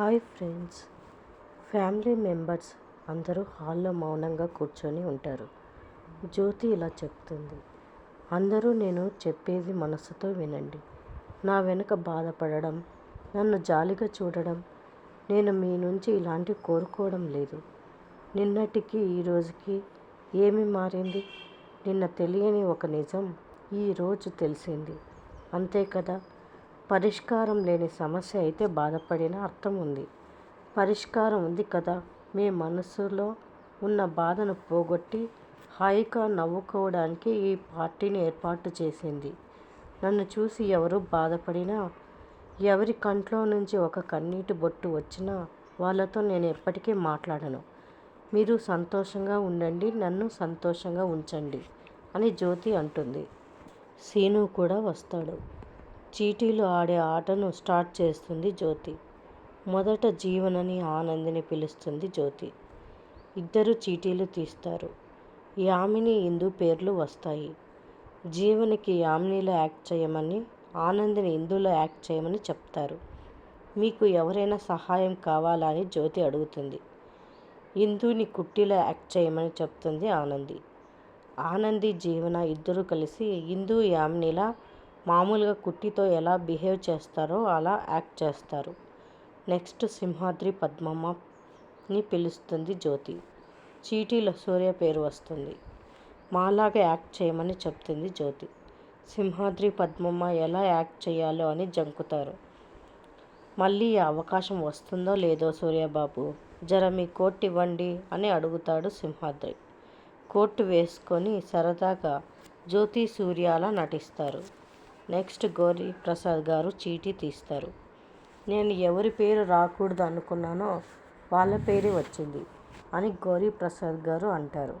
Hi friends. Family members అందరూ హాల్లో మౌనంగా కూర్చొని ఉంటారు. జ్యోతి ఇలా చెప్తుంది. అందరూ నేను చెప్పేది మనసుతో వినండి. నా వెనుక బాధపడడం నన్ను జాలిగా చూడడం నేను మీ నుంచి ఇలాంటి కోరుకోవడం లేదు. నిన్నటికి ఈ రోజుకి ఏమి మారింది? నిన్న తెలియని ఒక నిజం ఈరోజు తెలిసింది. అంతే కదా? పరిష్కారం లేని సమస్య అయితే బాధపడిన అర్థం ఉంది. పరిష్కారం ఉంది కదా. మీ మనసులో ఉన్న బాధను పోగొట్టి హాయిగా నవ్వుకోవడానికి ఈ పార్టీని ఏర్పాటు చేసింది. నన్ను చూసి ఎవరు బాధపడినా ఎవరి కంట్లో నుంచి ఒక కన్నీటి బొట్టు వచ్చినా వాళ్ళతో నేను ఎప్పటికీ మాట్లాడను. మీరు సంతోషంగా ఉండండి నన్ను సంతోషంగా ఉంచండి అని జ్యోతి అంటుంది. సీను కూడా వస్తాడు. చీటీలు ఆడే ఆటను స్టార్ట్ చేస్తుంది జ్యోతి. మొదట జీవనని ఆనందిని పిలుస్తుంది జ్యోతి. ఇద్దరు చీటీలు తీస్తారు. యామిని ఇందు పేర్లు వస్తాయి. జీవనికి యామినిలో యాక్ట్ చేయమని ఆనందిని ఇందులో యాక్ట్ చేయమని చెప్తారు. మీకు ఎవరైనా సహాయం కావాలా అని జ్యోతి అడుగుతుంది. ఇందుని కుట్టిలో యాక్ట్ చేయమని చెప్తుంది ఆనంది. ఆనంది జీవన ఇద్దరు కలిసి ఇందు యామినిలా మామూలుగా కుట్టితో ఎలా బిహేవ్ చేస్తారో అలా యాక్ట్ చేస్తారు. నెక్స్ట్ సింహాద్రి పద్మమ్మని పిలుస్తుంది జ్యోతి. చీటీలో సూర్య పేరు వస్తుంది. మాలాగా యాక్ట్ చేయమని చెప్తుంది జ్యోతి. సింహాద్రి పద్మమ్మ ఎలా యాక్ట్ చేయాలో అని జంకుతారు. మళ్ళీ అవకాశం వస్తుందో లేదో సూర్యబాబు. జర మీ కోట్ ఇవ్వండి అని అడుగుతాడు సింహాద్రి. కోట్ వేసుకొని సరదాగా జ్యోతి సూర్యాల నటిస్తారు. నెక్స్ట్ గౌరీ ప్రసాద్ గారు చీటీ తీస్తారు. నేను ఎవరి పేరు రాకూడదు అనుకున్నానో వాళ్ళ పేరే వచ్చింది అని గౌరీ ప్రసాద్ గారు అంటారు.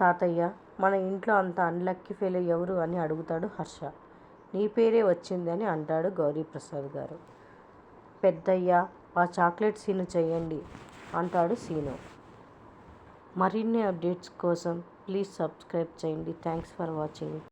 తాతయ్య మన ఇంట్లో అంత అన్లక్కీ ఫెయిల్ ఎవరు అని అడుగుతాడు హర్ష. నీ పేరే వచ్చింది అని అంటాడు గౌరీ ప్రసాద్ గారు. పెద్దయ్య ఆ చాక్లెట్ సీను చేయండి అంటాడు సీను. మరిన్ని అప్డేట్స్ కోసం ప్లీజ్ సబ్స్క్రైబ్ చేయండి. Thanks for watching.